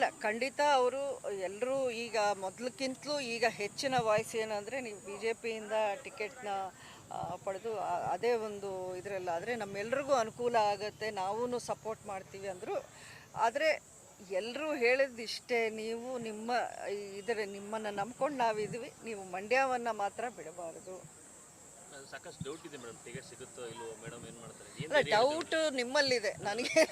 ಅಲ್ಲ, ಖಂಡಿತ ಅವರು ಎಲ್ಲರೂ ಈಗ ಮೊದಲಕ್ಕಿಂತಲೂ ಈಗ ಹೆಚ್ಚಿನ ವಾಯ್ಸ್ ಏನಂದರೆ ನೀವು ಬಿ ಜೆ ಪಿಯಿಂದ ಟಿಕೆಟ್ನ ಪಡೆದು ಅದೇ ಒಂದು ಇದರಲ್ಲಾದರೆ ನಮ್ಮೆಲ್ರಿಗೂ ಅನುಕೂಲ ಆಗುತ್ತೆ ನಾವೂ ಸಪೋರ್ಟ್ ಮಾಡ್ತೀವಿ ಅಂದರು. ಆದರೆ ಎಲ್ಲರೂ ಹೇಳಿದಿಷ್ಟೇ, ನೀವು ನಿಮ್ಮ, ಇದರ ನಿಮ್ಮನ್ನು ನಂಬ್ಕೊಂಡು ನಾವಿದ್ವಿ ನೀವು ಮಂಡ್ಯವನ್ನು ಮಾತ್ರ ಬಿಡಬಾರದು. ಸಾಕಷ್ಟು ಡೌಟ್ ಇದೆ ಮೇಡಮ್ ಟಿಕೆಟ್ ಸಿಗುತ್ತೋ ಇಲ್ವೋ ಮೇಡಮ್ ಏನ್ ಮಾಡ್ತಾರೆ? ಏನ್ ಅಲ್ಲ ಡೌಟ್ ನಿಮ್ಮಲ್ಲಿದೆ ನನಗೆ.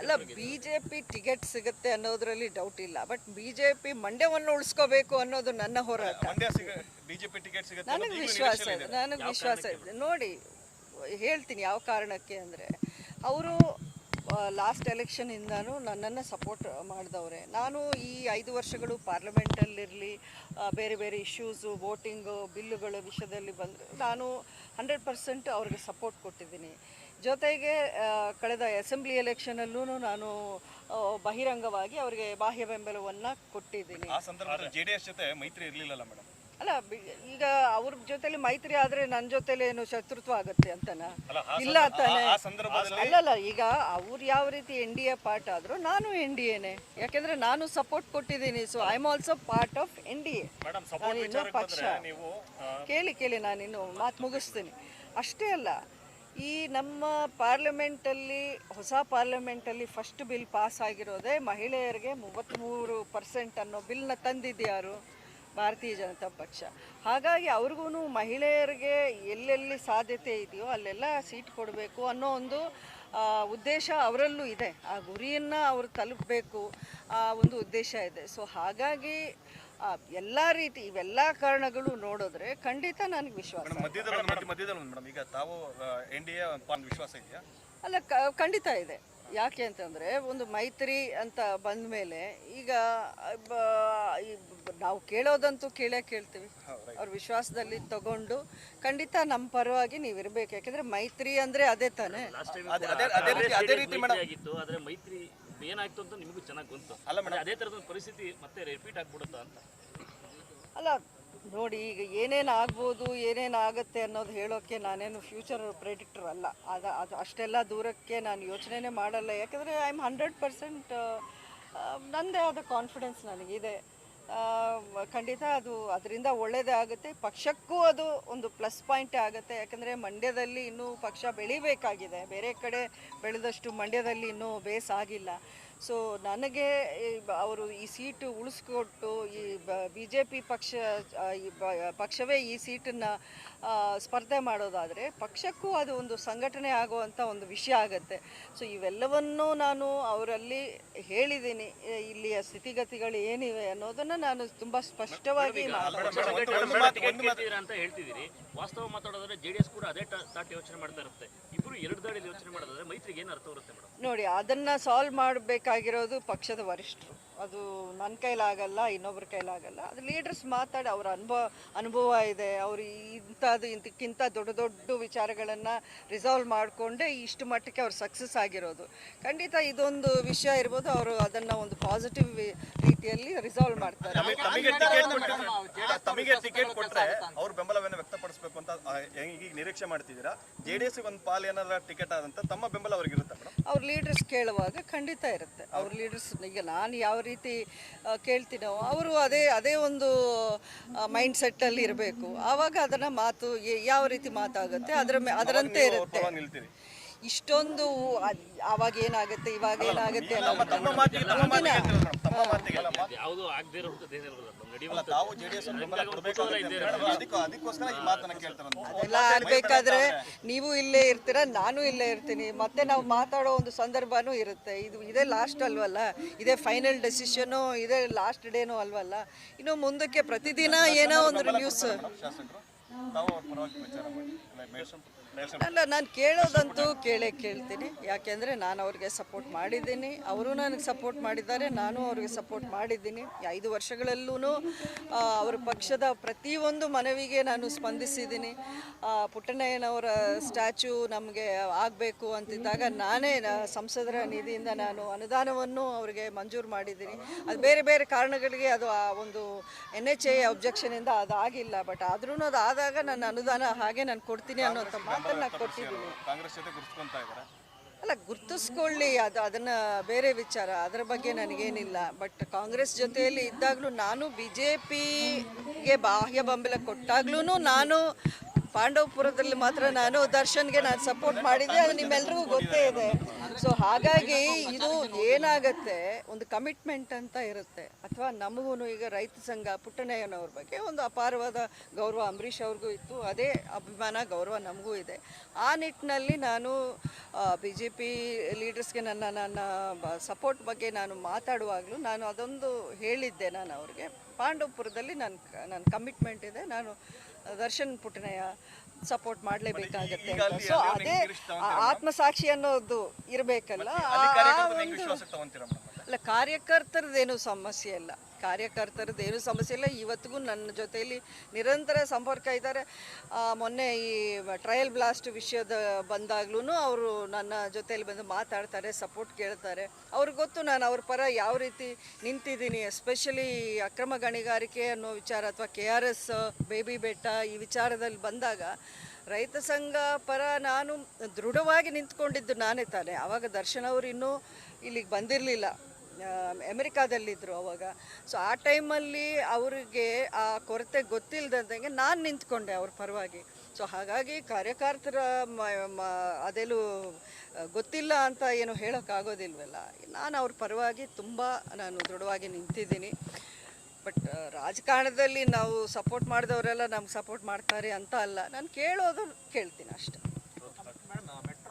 ಅಲ್ಲ ಬಿಜೆಪಿ ಟಿಕೆಟ್ ಸಿಗುತ್ತೆ ಅನ್ನೋದ್ರಲ್ಲಿ ಡೌಟ್ ಇಲ್ಲ. ಬಟ್ ಬಿಜೆಪಿ ಮಂಡ್ಯವನ್ನು ಉಳಿಸ್ಕೋಬೇಕು ಅನ್ನೋದು ನನ್ನ ಹೋರಾಟ. ಮಂಡ್ಯ ಬಿಜೆಪಿ ಟಿಕೆಟ್ ಸಿಗುತ್ತೆ ನನಗೆ ವಿಶ್ವಾಸ ಇದೆ. ನನಗೆ ವಿಶ್ವಾಸ ಇದೆ. ನೋಡಿ ಹೇಳ್ತೀನಿ ಯಾವ ಕಾರಣಕ್ಕೆ ಅಂದ್ರೆ ಅವರು ಲಾಸ್ಟ್ ಎಲೆಕ್ಷನಿಂದನೂ ನನ್ನನ್ನು ಸಪೋರ್ಟ್ ಮಾಡಿದವ್ರೆ. ನಾನು ಈ ಐದು ವರ್ಷಗಳು ಪಾರ್ಲಿಮೆಂಟಲ್ಲಿರಲಿ ಬೇರೆ ಬೇರೆ ಇಶ್ಯೂಸು ವೋಟಿಂಗು ಬಿಲ್ಲುಗಳ ವಿಷಯದಲ್ಲಿ ಬಂದರೆ ನಾನು ಹಂಡ್ರೆಡ್ ಪರ್ಸೆಂಟ್ ಅವ್ರಿಗೆ ಸಪೋರ್ಟ್ ಕೊಟ್ಟಿದ್ದೀನಿ. ಜೊತೆಗೆ ಕಳೆದ ಅಸೆಂಬ್ಲಿ ಎಲೆಕ್ಷನಲ್ಲೂ ನಾನು ಬಹಿರಂಗವಾಗಿ ಅವರಿಗೆ ಬಾಹ್ಯ ಬೆಂಬಲವನ್ನು ಕೊಟ್ಟಿದ್ದೀನಿ. ಆ ಸಂದರ್ಭದಲ್ಲಿ ಎಸ್ ಜೊತೆ ಮೈತ್ರಿ ಇರಲಿಲ್ಲಲ್ಲ ಮೇಡಮ್ ಅಲ್ಲ ಈಗ ಅವ್ರ ಜೊತೆಲಿ ಮೈತ್ರಿ ಆದ್ರೆ ನನ್ನ ಜೊತೆಲಿ ಏನು ಶತ್ರುತ್ವ ಆಗುತ್ತೆ ಅಂತನಾ? ಇಲ್ಲ ತಾನೆ ಅಲ್ಲಲ್ಲ ಈಗ ಅವ್ರು ಯಾವ ರೀತಿ ಎನ್ ಡಿ ಎ ಪಾರ್ಟ್ ಆದ್ರು ನಾನು ಎನ್ ಡಿ ಎನೆ ಯಾಕೆಂದ್ರೆ ನಾನು ಸಪೋರ್ಟ್ ಕೊಟ್ಟಿದ್ದೀನಿ so I am also part of N D A. ಇನ್ನೂ ಪಕ್ಷ. ಕೇಳಿ ಕೇಳಿ ನಾನು ಇನ್ನು ಮಾತು ಮುಗಿಸ್ತೀನಿ. ಅಷ್ಟೇ ಅಲ್ಲ ಈ ನಮ್ಮ ಪಾರ್ಲಿಮೆಂಟಲ್ಲಿ ಹೊಸ ಪಾರ್ಲಿಮೆಂಟಲ್ಲಿ ಫಸ್ಟ್ ಬಿಲ್ ಪಾಸ್ ಆಗಿರೋದೇ ಮಹಿಳೆಯರಿಗೆ ಮೂವತ್ತ್ಮೂರು ಪರ್ಸೆಂಟ್ ಅನ್ನೋ ಬಿಲ್ನ ತಂದಿದ್ಯಾರು ಭಾರತೀಯ ಜನತಾ ಪಕ್ಷ. ಹಾಗಾಗಿ ಅವ್ರಿಗೂ ಮಹಿಳೆಯರಿಗೆ ಎಲ್ಲೆಲ್ಲಿ ಸಾಧ್ಯತೆ ಇದೆಯೋ ಅಲ್ಲೆಲ್ಲ ಸೀಟ್ ಕೊಡಬೇಕು ಅನ್ನೋ ಒಂದು ಉದ್ದೇಶ ಅವರಲ್ಲೂ ಇದೆ. ಆ ಗುರಿಯನ್ನು ಅವರು ತಲುಪಬೇಕು ಆ ಒಂದು ಉದ್ದೇಶ ಇದೆ. ಸೊ ಹಾಗಾಗಿ ಎಲ್ಲ ರೀತಿ ಇವೆಲ್ಲ ಕಾರಣಗಳು ನೋಡಿದ್ರೆ ಖಂಡಿತ ನನಗೆ ವಿಶ್ವಾಸ ಈಗ ತಾವು ವಿಶ್ವಾಸ ಇದೆಯಾ? ಅಲ್ಲ ಕ- ಖಂಡಿತ ಇದೆ. ಯಾಕೆ ಅಂತಂದರೆ ಒಂದು ಮೈತ್ರಿ ಅಂತ ಬಂದ ಮೇಲೆ ಈಗ ನಾವು ಕೇಳೋದಂತೂ ಕೇಳೇ ಕೇಳ್ತೀವಿ. ಅವ್ರ ವಿಶ್ವಾಸದಲ್ಲಿ ತಗೊಂಡು ಖಂಡಿತ ನಮ್ಮ ಪರವಾಗಿ ನೀವು ಯಾಕಂದ್ರೆ ಯಾಕೆಂದರೆ ಮೈತ್ರಿ ಅಂದ್ರೆ ಅದೇ ತಾನೇ. ಲಾಸ್ಟ್ ಅದೇ- ಅದೇ- ಅದೇ ರೀತಿ- ಅದೇ ರೀತಿ ಮೇಡಮ್. ಆದ್ರೆ ಮೈತ್ರಿ ಏನಾಯ್ತು ಅಂತ ನಿಮಗೂ ಚೆನ್ನಾಗಿ ಗೊತ್ತು. ಅಲ್ಲ ಮೇಡಮ್. ಅದೇ ತರದ ಪರಿಸ್ಥಿತಿ ಮತ್ತೆ ರಿಪೀಟ್ ಆಗ್ಬಿಡುತ್ತಾ ಅಂತ. ಅಲ್ಲ ನೋಡಿ ಈಗ ಏನೇನು ಆಗ್ಬೋದು ಏನೇನು ಆಗುತ್ತೆ ಅನ್ನೋದು ಹೇಳೋಕ್ಕೆ ನಾನೇನು ಫ್ಯೂಚರ್ ಪ್ರೆಡಿಕ್ಟರ್ ಅಲ್ಲ. ಅದ ಅದು ಅಷ್ಟೆಲ್ಲ ದೂರಕ್ಕೆ ನಾನು ಯೋಚನೆನೇ ಮಾಡಲ್ಲ. ಯಾಕಂದರೆ ಐ ಆಮ್ ಹಂಡ್ರೆಡ್ ಪರ್ಸೆಂಟ್ ನನ್ನದೇ ಆದ ಕಾನ್ಫಿಡೆನ್ಸ್ ನನಗಿದೆ. ಖಂಡಿತ ಅದು ಅದರಿಂದ ಒಳ್ಳೆಯದೇ ಆಗುತ್ತೆ. ಪಕ್ಷಕ್ಕೂ ಅದು ಒಂದು ಪ್ಲಸ್ ಪಾಯಿಂಟ್ ಆಗುತ್ತೆ. ಯಾಕಂದರೆ ಮಂಡ್ಯದಲ್ಲಿ ಇನ್ನೂ ಪಕ್ಷ ಬೆಳಿಬೇಕಾಗಿದೆ. ಬೇರೆ ಕಡೆ ಬೆಳೆದಷ್ಟು ಮಂಡ್ಯದಲ್ಲಿ ಇನ್ನೂ ಬೇಸ್ ಆಗಿಲ್ಲ. ಸೊ ನನಗೆ ಈ ಬ- ಅವರು ಈ ಸೀಟು ಉಳಿಸ್ಕೊಟ್ಟು ಈ ಬಿ ಜೆ ಪಿ ಪಕ್ಷ ಈ ಪಕ್ಷವೇ ಈ ಸೀಟನ್ನು ಸ್ಪರ್ಧೆ ಮಾಡೋದಾದರೆ ಪಕ್ಷಕ್ಕೂ ಅದು ಒಂದು ಸಂಘಟನೆ ಆಗುವಂಥ ಒಂದು ವಿಷಯ ಆಗುತ್ತೆ. ಸೊ ಇವೆಲ್ಲವನ್ನೂ ನಾನು ಅವರಲ್ಲಿ ಹೇಳಿದ್ದೀನಿ. ಇಲ್ಲಿಯ ಸ್ಥಿತಿಗತಿಗಳು ಏನಿವೆ ಅನ್ನೋದನ್ನು ನಾನು ತುಂಬ ಸ್ಪಷ್ಟವಾಗಿ ಅಂತ ಹೇಳ್ತಿದ್ದೀರಿ. ವಾಸ್ತವ ಮಾತಾಡೋದಾದ್ರೆ ಜೆಡಿಎಸ್ ಕೂಡ ಅದೇ ತಾಟ್ ಯೋಚನೆ ಮಾಡ್ತಾ ಇರುತ್ತೆ. ಇಬ್ಬರು ಎರಡು ದಾಳಿಲಿ ಯೋಚನೆ ಮಾಡೋದಾದ್ರೆ ಮೈತ್ರಿಗೆ ಏನು ಅರ್ಥ ಬರುತ್ತೆ ನೋಡಿ ಅದನ್ನು ಸಾಲ್ವ್ ಮಾಡಬೇಕಾಗಿರೋದು ಪಕ್ಷದ ವರಿಷ್ಠರು ಅದು ನನ್ನ ಕೈಲಾಗಲ್ಲ ಇನ್ನೊಬ್ರ ಕೈಲಾಗಲ್ಲ. ಅದು ಲೀಡರ್ಸ್ ಮಾತಾಡಿ ಅವ್ರ ಅನುಭವ ಅನುಭವ ಇದೆ. ಅವರು ಇಂಥದ್ದು ಇಂಥಕ್ಕಿಂತ ದೊಡ್ಡ ದೊಡ್ಡ ವಿಚಾರಗಳನ್ನು ರಿಸಾಲ್ವ್ ಮಾಡಿಕೊಂಡೇ ಇಷ್ಟು ಮಟ್ಟಕ್ಕೆ ಅವ್ರು ಸಕ್ಸಸ್ ಆಗಿರೋದು. ಖಂಡಿತ ಇದೊಂದು ವಿಷಯ ಇರ್ಬೋದು. ಅವರು ಅದನ್ನು ಒಂದು ಪಾಸಿಟಿವ್ ರೀತಿಯಲ್ಲಿ ರಿಸಾಲ್ವ್ ಮಾಡ್ತಾರೆ. ತಮಗೆ ಟಿಕೆಟ್ ತಮಗೆ ಟಿಕೆಟ್ ಕೊಟ್ರೆ ಅವ್ರ ಬೆಂಬಲವನ್ನು ವ್ಯಕ್ತಪಡಿಸಬೇಕು ಅಂತ ಈಗ ನಿರೀಕ್ಷೆ ಮಾಡ್ತಿದ್ದೀರಾ? ಜೆಡಿಎಸ್ ಒಂದು ಪಾಲ್ ಏನಾರ ಟಿಕೆಟ್ ಆದಂತ ತಮ್ಮ ಬೆಂಬಲ ಅವ್ರಿಗೆ ಇರುತ್ತೆ ಅವ್ರ ಲೀಡರ್ಸ್ ಕೇಳುವಾಗ ಖಂಡಿತ ಇರುತ್ತೆ. ಅವ್ರ ಲೀಡರ್ಸ್ ಈಗ ನಾನು ಯಾವ ರೀತಿ ಕೇಳ್ತೀವಿ ನಾವು ಅವರು ಅದೇ ಅದೇ ಒಂದು ಮೈಂಡ್ ಸೆಟ್ಟಲ್ಲಿ ಇರಬೇಕು. ಆವಾಗ ಅದನ್ನು ಮಾತು ಯಾವ ರೀತಿ ಮಾತಾಗುತ್ತೆ ಅದರ ಅದರಂತೆ ಇರುತ್ತೆ. ಇಷ್ಟೊಂದು ಅವಾಗ ಆವಾಗ ಏನಾಗುತ್ತೆ ಇವಾಗ ಏನಾಗುತ್ತೆ ಅದೆಲ್ಲ ಆಗ್ಬೇಕಾದ್ರೆ ನೀವು ಇಲ್ಲೇ ಇರ್ತೀರ ನಾನು ಇಲ್ಲೇ ಇರ್ತೀನಿ. ಮತ್ತೆ ನಾವು ಮಾತಾಡೋ ಒಂದು ಸಂದರ್ಭನೂ ಇರುತ್ತೆ. ಇದು ಇದೇ ಲಾಸ್ಟ್ ಅಲ್ವಲ್ಲ? ಇದೇ ಫೈನಲ್ ಡೆಸಿಷನು ಇದೇ ಲಾಸ್ಟ್ ಡೇನು ಅಲ್ವಲ್ಲ? ಇನ್ನು ಮುಂದಕ್ಕೆ ಪ್ರತಿದಿನ ಏನೋ ಒಂದು ನ್ಯೂಸ್ ಅವ್ರ ಅಲ್ಲ, ನಾನು ಕೇಳೋದಂತೂ ಕೇಳೇ ಕೇಳ್ತೀನಿ. ಯಾಕೆಂದರೆ ನಾನು ಅವ್ರಿಗೆ ಸಪೋರ್ಟ್ ಮಾಡಿದ್ದೀನಿ. ಅವರು ನನಗೆ ಸಪೋರ್ಟ್ ಮಾಡಿದ್ದಾರೆ. ನಾನು ಅವ್ರಿಗೆ ಸಪೋರ್ಟ್ ಮಾಡಿದ್ದೀನಿ. ಐದು ವರ್ಷಗಳಲ್ಲೂ ಅವರ ಪಕ್ಷದ ಪ್ರತಿಯೊಂದು ಮನವಿಗೆ ನಾನು ಸ್ಪಂದಿಸಿದ್ದೀನಿ. ಪುಟ್ಟಣ್ಣಯ್ಯನವರ ಸ್ಟ್ಯಾಚ್ಯೂ ನಮಗೆ ಆಗಬೇಕು ಅಂತಿದ್ದಾಗ ನಾನೇ ಸಂಸದರ ನಿಧಿಯಿಂದ ನಾನು ಅನುದಾನವನ್ನು ಅವರಿಗೆ ಮಂಜೂರು ಮಾಡಿದ್ದೀನಿ. ಅದು ಬೇರೆ ಬೇರೆ ಕಾರಣಗಳಿಗೆ ಅದು ಆ ಒಂದು ಎನ್ ಎಚ್ ಎ ಅಬ್ಜೆಕ್ಷನಿಂದ ಅದು ಆಗಿಲ್ಲ ಬಟ್ ಆದ್ರೂ ಅದು ಆದಾಗ ನನ್ನ ಅನುದಾನ ಹಾಗೆ ನಾನು ಕೊಡ್ತೀನಿ ಅನ್ನೋಂಥ ಮಾತನ್ನು ನಾನು ಕೊಟ್ಟಿದ್ದೀನಿ. ಕಾಂಗ್ರೆಸ್ ಜೊತೆ ಗುರುಸ್ಕೊಂತ ಇದ್ದಾರೆ? ಅಲ್ಲ ಗುರ್ತಿಸ್ಕೊಳ್ಳಿ ಅದು ಅದನ್ನು ಬೇರೆ ವಿಚಾರ. ಅದರ ಬಗ್ಗೆ ನನಗೇನಿಲ್ಲ. ಬಟ್ ಕಾಂಗ್ರೆಸ್ ಜೊತೆಯಲ್ಲಿ ಇದ್ದಾಗಲೂ ನಾನು ಬಿ ಜೆ ಪಿಗೆ ಬಾಹ್ಯ ಬೆಂಬಲ ಕೊಟ್ಟಾಗ್ಲೂ ನಾನು ಪಾಂಡವಪುರದಲ್ಲಿ ಮಾತ್ರ ನಾನು ದರ್ಶನ್ಗೆ ನಾನು ಸಪೋರ್ಟ್ ಮಾಡಿದ್ದೆ, ಅದು ನಿಮ್ಮೆಲ್ಲರಿಗೂ ಗೊತ್ತೇ ಇದೆ. ಸೊ ಹಾಗಾಗಿ ಇದು ಏನಾಗತ್ತೆ, ಒಂದು ಕಮಿಟ್ಮೆಂಟ್ ಅಂತ ಇರುತ್ತೆ. ಅಥವಾ ನಮಗೂ ಈಗ ರೈತ ಸಂಘ ಪುಟ್ಟಣ್ಣಯ್ಯನವ್ರ ಬಗ್ಗೆ ಒಂದು ಅಪಾರವಾದ ಗೌರವ ಅಂಬರೀಷ್ ಅವ್ರಿಗೂ ಇತ್ತು. ಅದೇ ಅಭಿಮಾನ, ಗೌರವ ನಮಗೂ ಇದೆ. ಆ ನಿಟ್ಟಿನಲ್ಲಿ ನಾನು ಬಿ ಜೆ ಪಿ ಲೀಡರ್ಸ್ಗೆ ನನ್ನ ನನ್ನ ಸಪೋರ್ಟ್ ಬಗ್ಗೆ ನಾನು ಮಾತಾಡುವಾಗಲೂ ನಾನು ಅದೊಂದು ಹೇಳಿದ್ದೆ ನಾನು ಅವ್ರಿಗೆ. ಪಾಂಡವಪುರದಲ್ಲಿ ನನ್ನ ನನ್ನ ಕಮಿಟ್ಮೆಂಟ್ ಇದೆ. ನಾನು ದರ್ಶನ್ ಪುಟ್ಟಣಯ್ಯ ಸಪೋರ್ಟ್ ಮಾಡಲೇಬೇಕಾಗತ್ತೆ ಸೊ ಅದೇ ಆತ್ಮಸಾಕ್ಷಿ ಅನ್ನೋದು ಇರಬೇಕಲ್ಲ. ಅಲ್ಲಿ ಕಾರ್ಯಕರ್ತರದ್ದೇನು ಸಮಸ್ಯೆ ಇಲ್ಲ. ಕಾರ್ಯಕರ್ತರದ್ದೇನು ಸಮಸ್ಯೆ ಇಲ್ಲ. ಇವತ್ತಿಗೂ ನನ್ನ ಜೊತೆಯಲ್ಲಿ ನಿರಂತರ ಸಂಪರ್ಕ ಇದ್ದಾರೆ. ಮೊನ್ನೆ ಈ ಟ್ರಯಲ್ ಬ್ಲಾಸ್ಟ್ ವಿಷಯದ ಬಂದಾಗ್ಲೂ ಅವರು ನನ್ನ ಜೊತೆಯಲ್ಲಿ ಬಂದು ಮಾತಾಡ್ತಾರೆ ಸಪೋರ್ಟ್ ಕೇಳ್ತಾರೆ. ಅವ್ರಿಗೆ ಗೊತ್ತು ನಾನು ಅವ್ರ ಪರ ಯಾವ ರೀತಿ ನಿಂತಿದ್ದೀನಿ ಎಸ್ಪೆಷಲಿ ಅಕ್ರಮ ಗಣಿಗಾರಿಕೆ ಅನ್ನೋ ವಿಚಾರ ಅಥವಾ ಕೆ ಆರ್ ಎಸ್ ಬೇಬಿ ಬೆಟ್ಟ ಈ ವಿಚಾರದಲ್ಲಿ ಬಂದಾಗ ರೈತ ಸಂಘ ಪರ ನಾನು ದೃಢವಾಗಿ ನಿಂತ್ಕೊಂಡಿದ್ದು ನಾನೇ ತಾನೆ. ಆವಾಗ ದರ್ಶನ್ ಅವರು ಇನ್ನೂ ಇಲ್ಲಿಗೆ ಬಂದಿರಲಿಲ್ಲ. ಅಮೆರಿಕಾದಲ್ಲಿದ್ದರು ಅವಾಗ. ಸೊ ಆ ಟೈಮಲ್ಲಿ ಅವರಿಗೆ ಆ ಕೊರತೆ ಗೊತ್ತಿಲ್ಲದಂಗೆ ನಾನು ನಿಂತ್ಕೊಂಡೆ ಅವ್ರ ಪರವಾಗಿ. ಸೊ ಹಾಗಾಗಿ ಕಾರ್ಯಕರ್ತರ ಅದೆಲ್ಲೂ ಗೊತ್ತಿಲ್ಲ ಅಂತ ಏನು ಹೇಳೋಕ್ಕಾಗೋದಿಲ್ವಲ್ಲ ನಾನು ಅವ್ರ ಪರವಾಗಿ ತುಂಬ ನಾನು ದೃಢವಾಗಿ ನಿಂತಿದ್ದೀನಿ. ಬಟ್ ರಾಜಕಾರಣದಲ್ಲಿ ನಾವು ಸಪೋರ್ಟ್ ಮಾಡಿದವರೆಲ್ಲ ನಮ್ಗೆ ಸಪೋರ್ಟ್ ಮಾಡ್ತಾರೆ ಅಂತ ಅಲ್ಲ. ನಾನು ಕೇಳೋದು ಕೇಳ್ತೀನಿ ಅಷ್ಟೆ.